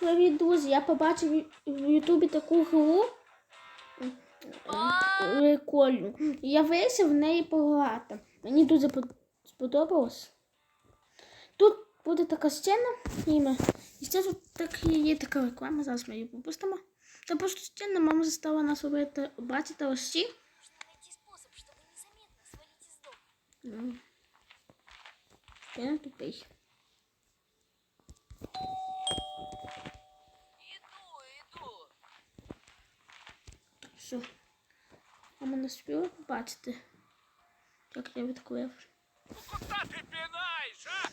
Привіт, друзі! Я побачив в Ютубі таку гру прикольну. І я вирішив в неї пограти. Мені дуже сподобалось. Тут буде така сцена, і це тут так є така реклама, зараз ми її пропустимо. Це просто сцена, мама заставила нас робити, бачити ось ці. Способ, чтобы незаметно дома. Ну, Я тупий. Що? Мама не спіла побачити, як я відклив. Ну куда ты пинаешь, а?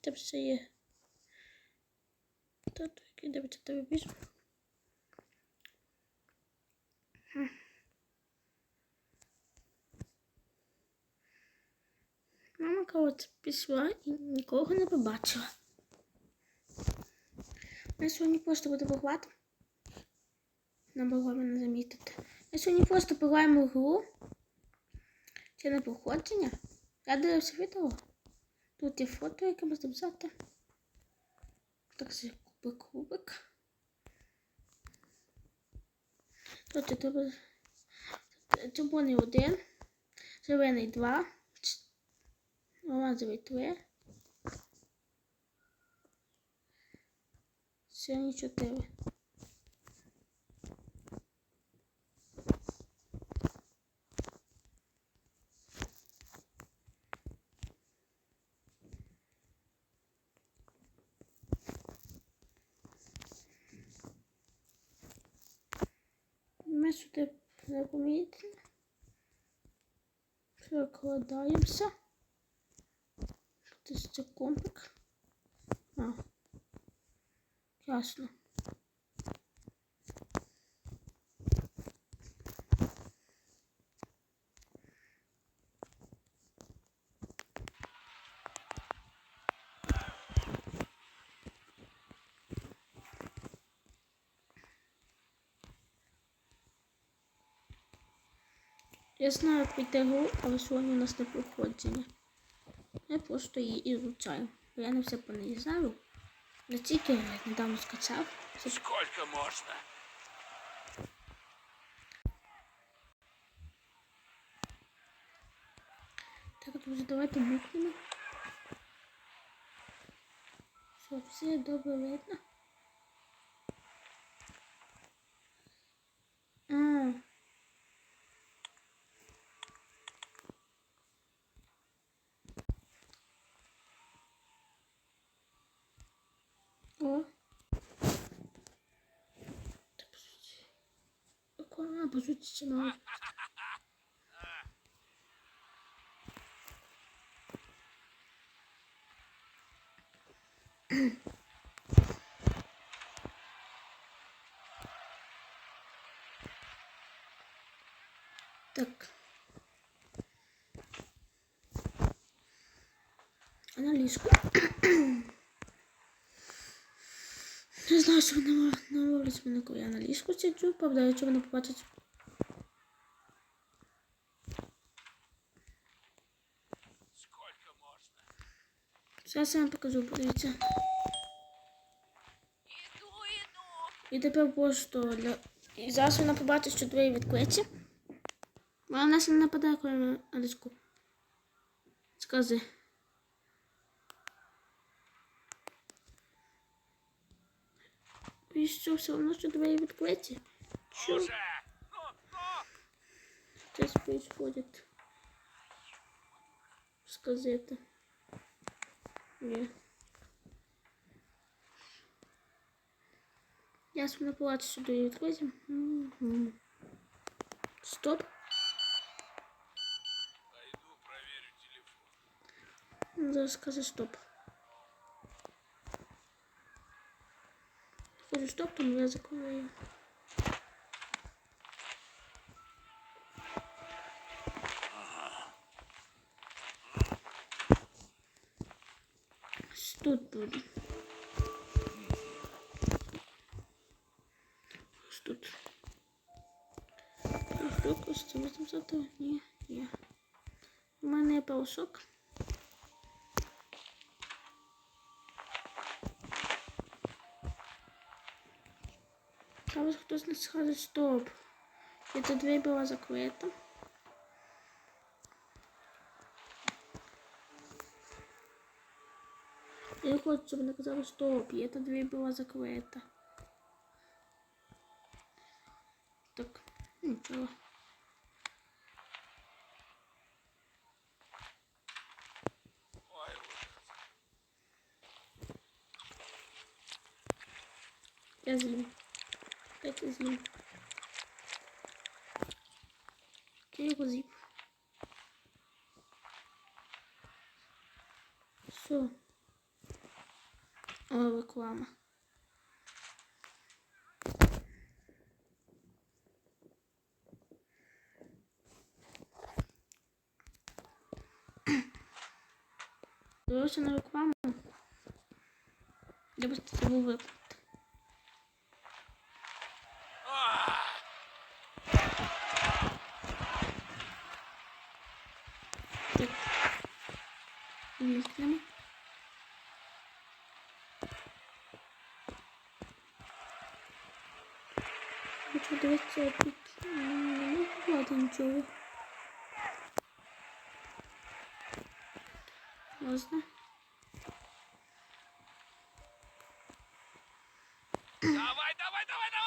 Це все є. Тут який дивиться телевізор. Хм. Мама колись пішла і нікого не побачила. Ми сьогодні просто буде пограти. Не могла мене замітити. Ми сьогодні просто пограємо гру. Це не походження. Я дивився відео. Тут є фото, яке можна взяти. Так це кубик кубик. Тут є тебе червоний один, зелений два, оранжевий три, синій чотири. Ми сюди непомітно прикладаємося. Це компик. А, ясно. Я знаю підтягу, але сьогодні у нас не проходження. Я просто її ізучаю. Я не все по неї знаю. Не тільки я недавно скачав. Сколько можно? Так, друзі, давайте букнемо. Все, все добре видно. А. О. Та, по суті. А, по суті, це мало. Так. На ліжку. Не знаю, вона на мене, я на ліжку сиджу, правда, якщо вона побачить. Зараз я вам покажу, подивіться. І тепер просто для... І зараз вона побачить, що двері відкриті. Вона нас не нападає, коли на ліжку. Скажи. І що, все одно, що двері відкриті? Що Уже! Ну, ну! здесь происходит? Сказати. Ні. Я не плачу сюди відкриті. Мгм. Стоп. Пойду проверю телефон. Зараз скаже стоп. Скажу стоп, тому я закриваю. Тут буде. Ось тут. Паушок, ось це 800. Ні, ні. У мене є паушок. Зараз хтось не скаже стоп. І та двері була закрита. Я не хочу, щоб вони казали стоп. І та двері була закрита. Так, нічого. Ой, ужас. Я. Дайте з'їм. Я його з'їм. Все. О, реклама. Дивився на рекламу. Я просто це був виплат. Вімкнемо. Хочу дивитися тут. Не багато нічого. Можна? Давай, давай, давай, давай!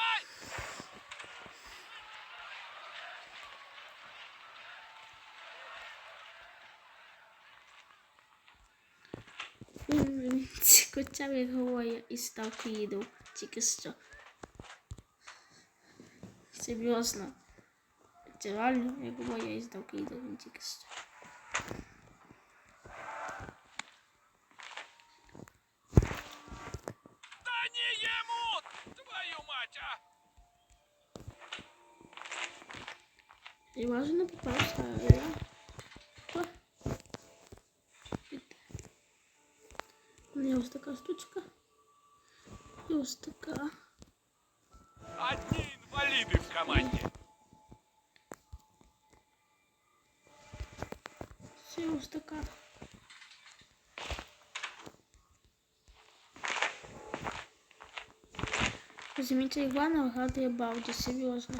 Як говоря і став киїдом тільки що. Серйозно. Це реально, як говоря, і став киїдом він тільки що. А я. О. Від- У мене ось така штучка. І ось така. Одни инвалиды в команде. Це ось така. Розумієте, Івана вгадує Балді, серйозно.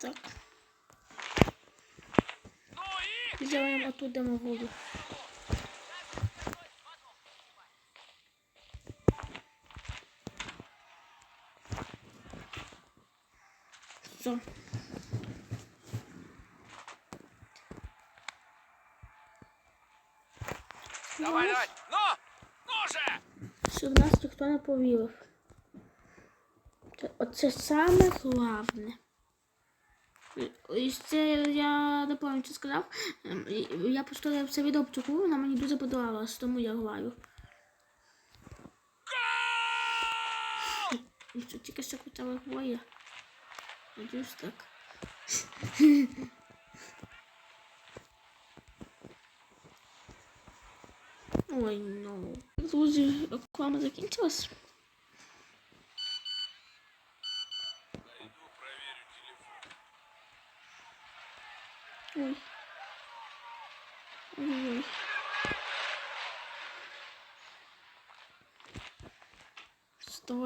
Так, взяємо оттуда могилу. Все. Давай, давай! Ну! Ну же! Що в нас ніхто не повірив. Це, оце саме головне. І- це я не пам'ятаю, що сказав. Ем, Я просто це відео почув, вона мені дуже подобалась, тому я що тільки що хотіла двоє. Надіюсь так. Ой, ну. Друзі, реклама закінчилась.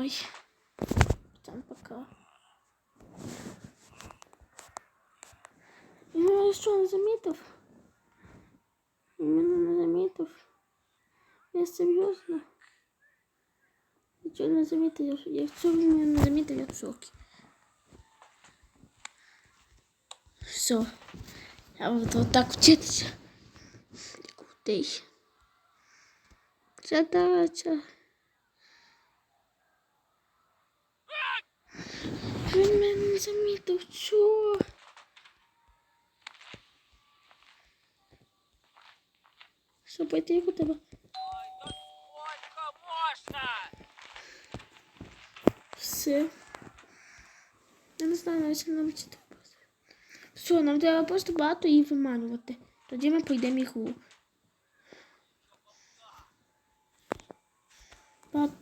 Стой. Там пока. Ну, я що, не замітив? Він Мене не замітив. Я серйозно. Нічого не замітив. Я- Якщо він мене не замітив, я в шокі. Все. Я буду вот так вчитися. Крутий. Задача. Він мене не замітив. Що? Що, пойти у тебе? Ой, да сколько можно? Все. Я не знаю, навіть не навчити. Все, нам треба просто багато її виманювати. Тоді ми пройдемо ігру.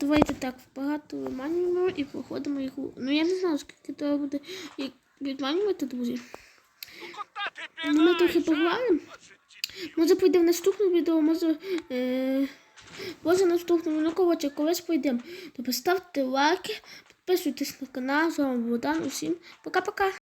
Давайте так, багато виманюємо і проходимо ігру. Ну я не знаю, скільки треба буде відманювати, друзі. Ну Ну, ми трохи. От дебіл. Може прийде в наступне відео, може. Е... Може наступному, ну коротше, колись прийдемо. Тобто ставте лайки, підписуйтесь на канал, з вами Богдан. Усім пока-пока.